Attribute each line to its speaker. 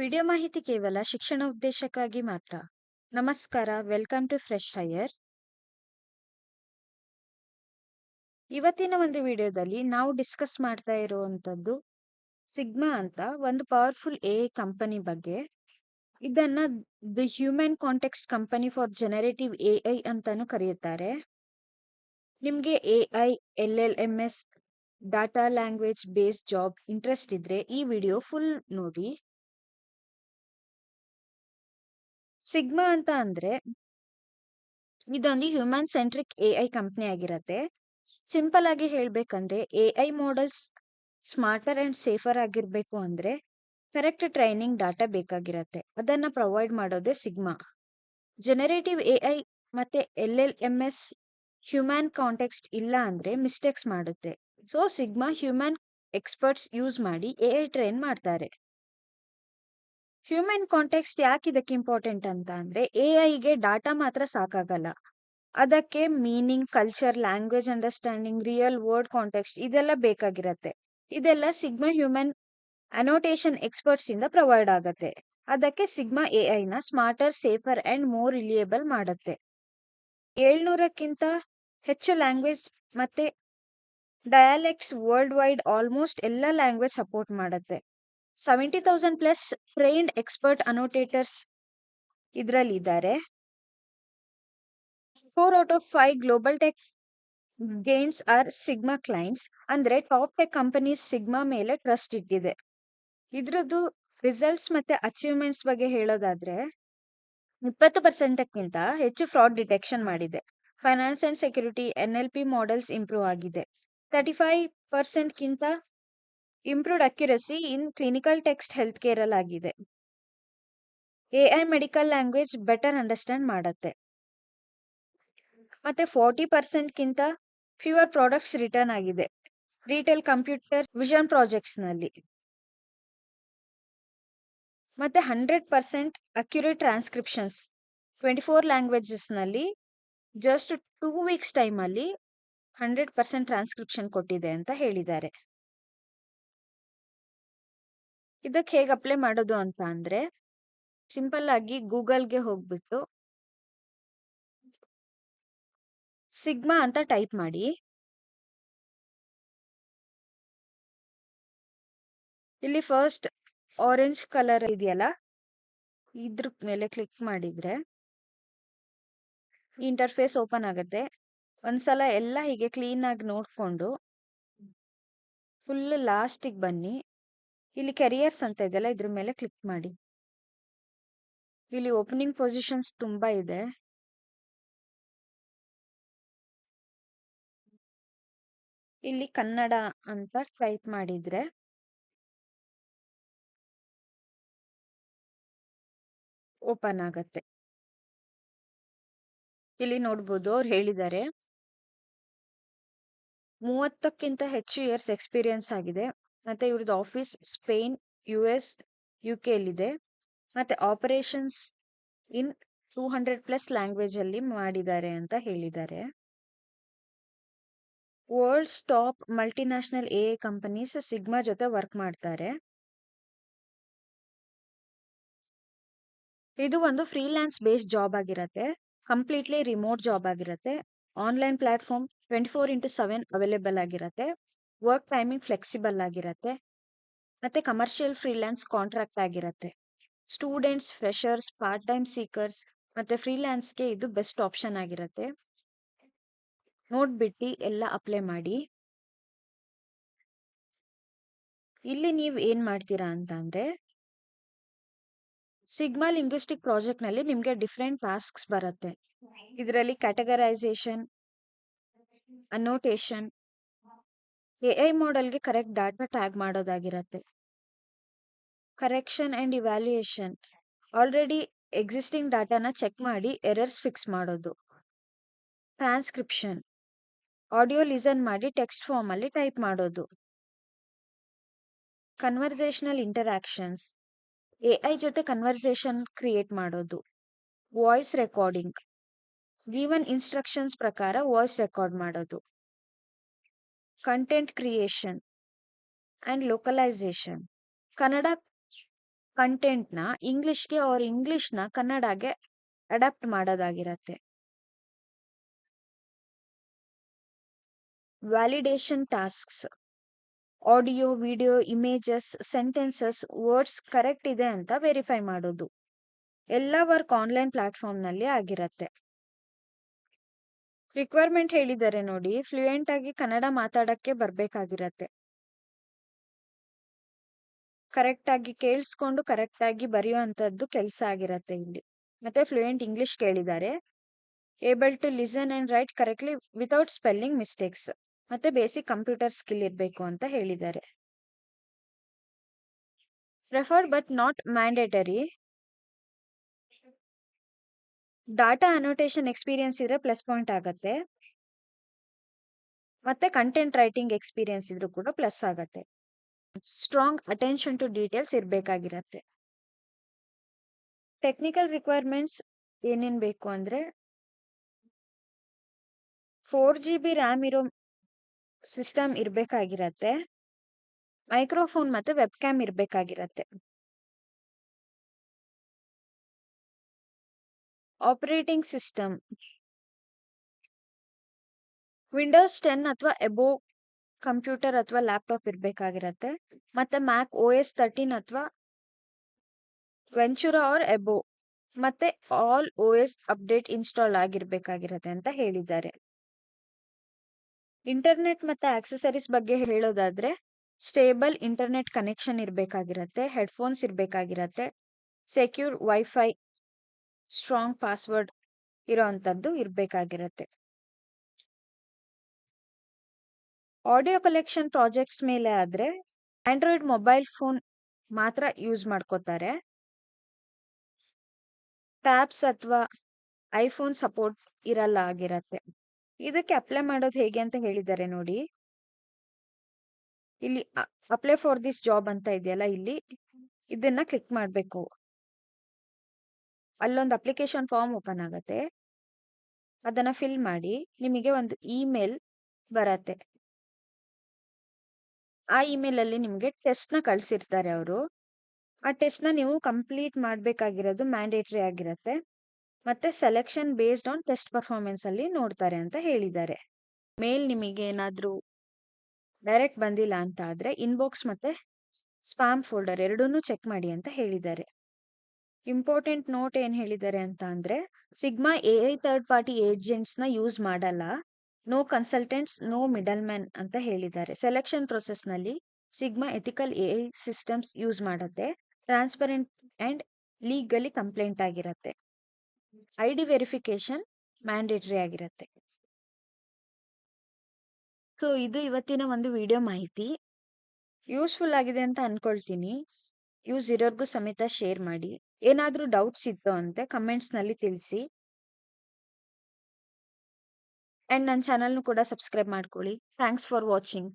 Speaker 1: Video ಮಾಹಿತಿ ಕೇವಲ ಶಿಕ್ಷಣ ಉದ್ದೇಶಕ್ಕಾಗಿ ಮಾತ್ರ. ನಮಸ್ಕಾರ, ವೆಲ್ಕಮ್ ಟು ಫ್ರೆಶ್ ಹೈಯರ್. ಇವತ್ತಿನ ಒಂದು ವಿಡಿಯೋದಲ್ಲಿ ನಾವು ಡಿಸ್ಕಸ್ ಮಾಡ್ತಾ ಇರುವಂತದ್ದು ಸಿಗ್ಮಾ ಅಂತ ಒಂದು ಪವರ್ಫುಲ್ ಎ ಕಂಪನಿ ಬಗ್ಗೆ. ಇದನ್ನ the human context company for generative A I ಅಂತಾನು ಕರೆಯುತ್ತಾರೆ. ನಿಮಗೆ A I, L L M S, data language based job interest ಇದ್ರೆ ಈ ವಿಡಿಯೋ ಫುಲ್ ನೋಡಿ. ಸಿಗ್ಮಾ ಅಂತ ಅಂದ್ರೆ ಇದೊಂದು human centric A I company ಆಗಿರತ್ತೆ. ಸಿಂಪಲ್ ಆಗಿ ಹೇಳ್ಬೇಕಂದ್ರೆ AI models smarter and safer ಆಗಿರ್ಬೇಕು ಅಂದ್ರೆ ಕರೆಕ್ಟ್ ಟ್ರೈನಿಂಗ್ ಡಾಟಾ ಬೇಕಾಗಿರತ್ತೆ. ಅದನ್ನ ಪ್ರೊವೈಡ್ ಮಾಡೋದೇ ಸಿಗ್ಮಾ. ಜನರೇಟಿವ್ ಎ ಐ ಮತ್ತೆ L L M S human context ಇಲ್ಲ ಅಂದ್ರೆ ಮಿಸ್ಟೇಕ್ಸ್ ಮಾಡುತ್ತೆ. So Sigma human experts use ಮಾಡಿ ಎ ಐ ಟ್ರೈನ್ ಮಾಡ್ತಾರೆ. ಹ್ಯೂಮನ್ ಕಾಂಟೆಕ್ಸ್ಟ್ ಯಾಕೆ ಇದಕ್ಕೆ ಇಂಪಾರ್ಟೆಂಟ್ ಅಂತ ಅಂದ್ರೆ ಎ ಐಗೆ ಡಾಟಾ ಮಾತ್ರ ಸಾಕಾಗಲ್ಲ. ಅದಕ್ಕೆ meaning, culture, language understanding, real word context ಇದೆಲ್ಲ ಬೇಕಾಗಿರತ್ತೆ. ಇದೆಲ್ಲ ಸಿಗ್ಮಾ ಹ್ಯೂಮನ್ ಅನೋಟೇಷನ್ ಎಕ್ಸ್ಪರ್ಟ್ಸ್ ಇಂದ ಪ್ರೊವೈಡ್ ಆಗತ್ತೆ. ಅದಕ್ಕೆ ಸಿಗ್ಮಾ ಎ ನ smarter, safer and more reliable ಮಾಡತ್ತೆ. ಏಳ್ನೂರಕ್ಕಿಂತ ಹೆಚ್ಚು ಲ್ಯಾಂಗ್ವೇಜ್ ಮತ್ತೆ ಡಯಾಲೆಕ್ಟ್ಸ್ ವರ್ಲ್ಡ್ ವೈಡ್ ಆಲ್ಮೋಸ್ಟ್ ಎಲ್ಲ ಲ್ಯಾಂಗ್ವೇಜ್ ಸಪೋರ್ಟ್ ಮಾಡತ್ತೆ. Seventy thousand plus trained expert annotators ಇದ್ರಲ್ಲಿದ್ದಾರೆ. Four out of five global tech gains are Sigma clients ಅಂದ್ರೆ ಟಾಪ್ ಟೆಕ್ ಕಂಪನೀಸ್ ಸಿಗ್ಮಾ ಮೇಲೆ trust ಇಟ್ಟಿದೆ. ಇದ್ರದ್ದು ರಿಸಲ್ಟ್ಸ್ ಮತ್ತೆ ಅಚೀವ್ಮೆಂಟ್ಸ್ ಬಗ್ಗೆ ಹೇಳೋದಾದ್ರೆ ಇಪ್ಪತ್ತು ಪರ್ಸೆಂಟಕ್ಕಿಂತ ಹೆಚ್ಚು ಫ್ರಾಡ್ ಡಿಟೆಕ್ಷನ್ ಮಾಡಿದೆ. Finance and security N L P models improve ಆಗಿದೆ. ತರ್ಟಿ ಫೈವ್ ಪರ್ಸೆಂಟ್ ಗಿಂತ improved accuracy in clinical text health care ಅಲ್ಲಿ ಆಗಿದೆ. AI medical language better understand ಮಾಡತ್ತೆ. ಮತ್ತೆ ಫಾರ್ಟಿ ಪರ್ಸೆಂಟ್ ಗಿಂತ ಫ್ಯೂವರ್ ಪ್ರಾಡಕ್ಟ್ಸ್ ರಿಟರ್ನ್ ಆಗಿದೆ. ರೀಟೇಲ್ ಕಂಪ್ಯೂಟರ್ ವಿಷನ್ ಪ್ರಾಜೆಕ್ಟ್ಸ್ನಲ್ಲಿ ಮತ್ತೆ hundred percent accurate transcriptions twenty four ಲ್ಯಾಂಗ್ವೇಜಸ್ನಲ್ಲಿ just two weeks ಟೈಮಲ್ಲಿ ಹಂಡ್ರೆಡ್ ಪರ್ಸೆಂಟ್ ಟ್ರಾನ್ಸ್ಕ್ರಿಪ್ಷನ್ ಕೊಟ್ಟಿದೆ ಅಂತ ಹೇಳಿದ್ದಾರೆ. ಇದಕ್ಕೆ ಹೇಗೆ ಅಪ್ಲೈ ಮಾಡೋದು ಅಂತ ಅಂದರೆ ಸಿಂಪಲ್ ಆಗಿ ಗೂಗಲ್ಗೆ ಹೋಗ್ಬಿಟ್ಟು ಸಿಗ್ಮಾ ಅಂತ ಟೈಪ್ ಮಾಡಿ. ಇಲ್ಲಿ ಫಸ್ಟ್ ಆರೆಂಜ್ ಕಲರ್ ಇದೆಯಲ್ಲ, ಇದ್ರ ಮೇಲೆ ಕ್ಲಿಕ್ ಮಾಡಿದ್ರೆ ಇಂಟರ್ಫೇಸ್ ಓಪನ್ ಆಗುತ್ತೆ. ಒಂದ್ಸಲ ಎಲ್ಲ ಹೀಗೆ ಕ್ಲೀನ್ ಆಗಿ ನೋಡ್ಕೊಂಡು ಫುಲ್ ಲಾಸ್ಟಿಗೆ ಬನ್ನಿ. ಇಲ್ಲಿ ಕೆರಿಯರ್ಸ್ ಅಂತ ಇದೆಯಲ್ಲ ಇದ್ರ ಮೇಲೆ ಕ್ಲಿಕ್ ಮಾಡಿ. ಇಲ್ಲಿ ಓಪನಿಂಗ್ ಪೊಸಿಷನ್ಸ್ ತುಂಬಾ ಇದೆ. ಇಲ್ಲಿ ಕನ್ನಡ ಅಂತ ಟೈಪ್ ಮಾಡಿದ್ರೆ ಓಪನ್ ಆಗತ್ತೆ. ಇಲ್ಲಿ ನೋಡ್ಬೋದು ಅವ್ರು ಹೇಳಿದ್ದಾರೆ ಮೂವತ್ತಕ್ಕಿಂತ ಹೆಚ್ಚು ಇಯರ್ಸ್ ಎಕ್ಸ್ಪೀರಿಯನ್ಸ್ ಆಗಿದೆ. ಮತ್ತೆ ಇವ್ರದ್ದು office Spain, U S U K ಅಲ್ಲಿದೆ. ಮತ್ತೆ operations in two hundred plus language ಅಲ್ಲಿ ಮಾಡಿದ್ದಾರೆ ಅಂತ ಹೇಳಿದ್ದಾರೆ. World's top multinational a companies Sigma ಜೊತೆ ವರ್ಕ್ ಮಾಡ್ತಾರೆ. ಇದು ಒಂದು ಫ್ರೀಲ್ಯಾನ್ಸ್ ಬೇಸ್ಡ್ ಜಾಬ್ ಆಗಿರತ್ತೆ. ಕಂಪ್ಲೀಟ್ಲಿ ರಿಮೋಟ್ ಜಾಬ್ ಆಗಿರತ್ತೆ. Online platform twenty four into seven available ಆಗಿರತ್ತೆ. ವರ್ಕ್ ಟೈಮಿಂಗ್ ಫ್ಲೆಕ್ಸಿಬಲ್ ಆಗಿರತ್ತೆ. ಮತ್ತೆ ಕಮರ್ಷಿಯಲ್ ಫ್ರೀಲ್ಯಾನ್ಸ್ ಕಾಂಟ್ರಾಕ್ಟ್ ಆಗಿರತ್ತೆ. Students, freshers, part time seekers ಮತ್ತೆ ಫ್ರೀಲ್ಯಾನ್ಸ್ಗೆ ಇದು ಬೆಸ್ಟ್ ಆಪ್ಷನ್ ಆಗಿರತ್ತೆ. ನೋಡ್ಬಿಟ್ಟು ಎಲ್ಲ ಅಪ್ಲೈ ಮಾಡಿ. ಇಲ್ಲಿ ನೀವು ಏನು ಮಾಡ್ತೀರಾ ಅಂತಂದರೆ ಸಿಗ್ಮಾ ಲಿಂಗ್ವಿಸ್ಟಿಕ್ ಪ್ರಾಜೆಕ್ಟ್ನಲ್ಲಿ ಡಿಫ್ರೆಂಟ್ ಡಿಫರೆಂಟ್ ಟಾಸ್ಕ್ಸ್ ಬರುತ್ತೆ. ಇದರಲ್ಲಿ ಕ್ಯಾಟಗರೈಸೇಷನ್, ಅನ್ನೋಟೇಷನ್, ಎಐ ಮಾಡೆಲ್ಗೆ correct data tag ಮಾಡೋದಾಗಿರತ್ತೆ. Correction and evaluation already existing ಡಾಟಾನ check ಮಾಡಿ ಎರರ್ಸ್ ಫಿಕ್ಸ್ ಮಾಡೋದು. ಟ್ರಾನ್ಸ್ಕ್ರಿಪ್ಷನ್ ಆಡಿಯೋ ಲಿಸನ್ ಮಾಡಿ ಟೆಕ್ಸ್ಟ್ ಫಾರ್ಮಲ್ಲಿ ಟೈಪ್ ಮಾಡೋದು. ಕನ್ವರ್ಸೇಷನಲ್ ಇಂಟರಾಕ್ಷನ್ಸ್ ಐ ಜೊತೆ ಕನ್ವರ್ಸೇಷನ್ ಕ್ರಿಯೇಟ್ ಮಾಡೋದು. ವಾಯ್ಸ್ ರೆಕಾರ್ಡಿಂಗ್ ಗಿವನ್ ಇನ್ಸ್ಟ್ರಕ್ಷನ್ಸ್ ಪ್ರಕಾರ ವಾಯ್ಸ್ ರೆಕಾರ್ಡ್ ಮಾಡೋದು. Content creation and localization Kannada ಕಂಟೆಂಟ್‌ನ ಇಂಗ್ಲಿಷ್‌ಗೆ ಅವ್ರ ಇಂಗ್ಲಿಷ್‌ನ ಕನ್ನಡಗೆ adapt ಮಾಡೋದಾಗಿರತ್ತೆ. Validation tasks audio, video, images, sentences, words correct ಇದೆ ಅಂತ ವೆರಿಫೈ ಮಾಡೋದು. ಎಲ್ಲ ವರ್ಕ್ ಆನ್‌ಲೈನ್ ಪ್ಲಾಟ್‌ಫಾರ್ಮ್‌ನಲ್ಲಿ ಆಗಿರತ್ತೆ. ರಿಕ್ವೈರ್ಮೆಂಟ್ ಹೇಳಿದ್ದಾರೆ ನೋಡಿ ಫ್ಲೂಯೆಂಟ್ ಆಗಿ ಕನ್ನಡ ಮಾತಾಡಕ್ಕೆ ಬರ್ಬೇಕಾಗಿರತ್ತೆ. ಕರೆಕ್ಟ್ ಆಗಿ ಕೇಳಿಸ್ಕೊಂಡು ಕರೆಕ್ಟ್ ಆಗಿ ಬರೆಯುವಂತದ್ದು ಕೆಲಸ ಆಗಿರತ್ತೆ ಇಲ್ಲಿ. ಮತ್ತೆ ಫ್ಲೂಯೆಂಟ್ ಇಂಗ್ಲಿಷ್ ಕೇಳಿದ್ದಾರೆ. Able to listen and write correctly without spelling mistakes. ಮತ್ತೆ ಬೇಸಿಕ್ ಕಂಪ್ಯೂಟರ್ ಸ್ಕಿಲ್ ಇರಬೇಕು ಅಂತ ಹೇಳಿದ್ದಾರೆ. Preferred but not mandatory. Data annotation experience ಇದ್ರೆ ಪ್ಲಸ್ ಪಾಯಿಂಟ್ ಆಗತ್ತೆ. ಮತ್ತೆ ಕಂಟೆಂಟ್ ರೈಟಿಂಗ್ ಎಕ್ಸ್‌ಪೀರಿಯನ್ಸ್ ಇದ್ರೂ ಕೂಡ ಪ್ಲಸ್ ಆಗತ್ತೆ. ಸ್ಟ್ರಾಂಗ್ ಅಟೆನ್ಷನ್ ಟು ಡೀಟೇಲ್ಸ್ ಇರಬೇಕಾಗಿರತ್ತೆ ಟೆಕ್ನಿಕಲ್ ರಿಕ್ವೈರ್ಮೆಂಟ್ಸ್ ಏನೇನ್ ಬೇಕು ಅಂದ್ರೆ 4 ಜಿಬಿ ರ್ಯಾಮ್ ಇರೋ ಸಿಸ್ಟಮ್ ಇರಬೇಕಾಗಿರತ್ತೆ ಮೈಕ್ರೋಫೋನ್ ಮತ್ತೆ ವೆಬ್‌ಕ್ಯಾಮ್ ಇರ್ಬೇಕಾಗಿರತ್ತೆ. ಆಪರೇಟಿಂಗ್ ಸಿಸ್ಟಮ್ ವಿಂಡೋಸ್ 10 ಅಥವಾ ಎಬೋ ಕಂಪ್ಯೂಟರ್ ಅಥವಾ ಲ್ಯಾಪ್‌ಟಾಪ್ ಇರಬೇಕಾಗಿರತ್ತೆ ಮತ್ತೆ ಮ್ಯಾಕ್ ಓ ಎಸ್ ತರ್ಟೀನ್ ಅಥವಾ ವೆಂಚುರಾ ಆರ್ ಎಬೋ ಮತ್ತೆ ಆಲ್ ಓಎಸ್ ಅಪ್ಡೇಟ್ ಇನ್‌ಸ್ಟಾಲ್ ಆಗಿರ್ಬೇಕಾಗಿರತ್ತೆ ಅಂತ ಹೇಳಿದ್ದಾರೆ. ಇಂಟರ್ನೆಟ್ ಮತ್ತೆ ಆಕ್ಸೆಸರೀಸ್ ಬಗ್ಗೆ ಹೇಳೋದಾದ್ರೆ ಸ್ಟೇಬಲ್ ಇಂಟರ್ನೆಟ್ ಕನೆಕ್ಷನ್ ಇರಬೇಕಾಗಿರುತ್ತೆ ಹೆಡ್‌ಫೋನ್ಸ್ ಇರ್ಬೇಕಾಗಿರತ್ತೆ. ಸೆಕ್ಯೂರ್ ವೈಫೈ, ಸ್ಟ್ರಾಂಗ್ ಪಾಸ್‌ವರ್ಡ್ ಇರೋಂತದ್ದು ಇರಬೇಕಾಗಿರುತ್ತೆ ಆಡಿಯೋ ಕಲೆಕ್ಷನ್ ಪ್ರಾಜೆಕ್ಟ್ಸ್ ಮೇಲೆ ಆದ್ರೆ ಆಂಡ್ರಾಯ್ಡ್ ಮೊಬೈಲ್ ಫೋನ್ ಮಾತ್ರ ಯೂಸ್ ಮಾಡ್ಕೋತಾರೆ. ಟ್ಯಾಬ್ಸ್ ಅಥವಾ ಐಫೋನ್ ಸಪೋರ್ಟ್ ಇರಲ್ಲ ಆಗಿರತ್ತೆ. ಇದಕ್ಕೆ ಅಪ್ಲೈ ಮಾಡೋದು ಹೇಗೆ ಅಂತ ಹೇಳಿದ್ದಾರೆ ನೋಡಿ. ಇಲ್ಲಿ ಅಪ್ಲೈ ಫಾರ್ ದಿಸ್ ಜಾಬ್ ಅಂತ ಇದೆಯಲ್ಲ, ಇಲ್ಲಿ ಇದನ್ನ ಕ್ಲಿಕ್ ಮಾಡ್ಬೇಕು. ಅಲ್ಲೊಂದು ಅಪ್ಲಿಕೇಶನ್ ಫಾರ್ಮ್ ಓಪನ್ ಆಗತ್ತೆ. ಅದನ್ನ ಫಿಲ್ ಮಾಡಿ, ನಿಮಗೆ ಒಂದು ಇಮೇಲ್ ಬರತ್ತೆ. ಆ ಇಮೇಲಲ್ಲಿ ನಿಮಗೆ ಟೆಸ್ಟ್‌ನ ಕಳಿಸಿರ್ತಾರೆ ಅವರು ಆ ಟೆಸ್ಟ್‌ನ ನೀವು ಕಂಪ್ಲೀಟ್ ಮಾಡಬೇಕಾಗಿರೋದು ಮ್ಯಾಂಡೇಟ್ರಿ ಆಗಿರತ್ತೆ. ಮತ್ತೆ selection based on test performance ಅಲ್ಲಿ ನೋಡ್ತಾರೆ ಅಂತ ಹೇಳಿದ್ದಾರೆ. ಮೇಲ್ ನಿಮಗೆ ಏನಾದರೂ ಡೈರೆಕ್ಟ್ ಬಂದಿಲ್ಲ ಅಂತ ಆದರೆ ಇನ್‌ಬಾಕ್ಸ್ ಮತ್ತೆ ಸ್ಪ್ಯಾಮ್ ಫೋಲ್ಡರ್ ಎರಡನ್ನೂ ಚೆಕ್ ಮಾಡಿ ಅಂತ ಹೇಳಿದ್ದಾರೆ. ಇಂಪಾರ್ಟೆಂಟ್ ನೋಟ್ ಏನ್ ಹೇಳಿದ್ದಾರೆ ಅಂತ ಅಂದ್ರೆ ಸಿಗ್ಮಾ ಐ ಥರ್ಡ್ ಪಾರ್ಟಿ ನ ಯೂಸ್ ಮಾಡಲ್ಲ. No consultants, no middle man ಅಂತ ಹೇಳಿದ್ದಾರೆ. Selection ಪ್ರೊಸೆಸ್‌ನಲ್ಲಿ Sigma ethical A I systems use ಮಾಡುತ್ತೆ ಟ್ರಾನ್ಸ್‌ಪರೆಂಟ್ ಅಂಡ್ ಲೀಗಲಿ ಕಂಪ್ಲೈಂಟ್ ಆಗಿರತ್ತೆ. ಡಿ ವೆರಿಫಿಕೇಶನ್ ಮ್ಯಾಂಡೇಟರಿ ಆಗಿರತ್ತೆ. ಸೊ ಇದು ಇವತ್ತಿನ ಒಂದು ವಿಡಿಯೋ ಮಾಹಿತಿ. ಯೂಸ್‌ಫುಲ್ ಆಗಿದೆ ಅಂತ ಅನ್ಕೊಳ್ತೀನಿ. ಯೂಸ್ ಇರೋರ್ಗೂ ಸಮೇತ ಶೇರ್ ಮಾಡಿ. ಏನಾದ್ರೂ ಡೌಟ್ಸ್ ಇತ್ತು ಅಂತೆ ಕಮೆಂಟ್ಸ್‌ನಲ್ಲಿ ತಿಳಿಸಿ. ಅಂಡ್ ನನ್ನ ಚಾನೆಲ್‌ನು ಕೂಡ ಸಬ್ಸ್ಕ್ರೈಬ್ ಮಾಡ್ಕೊಳ್ಳಿ. Thanks for watching.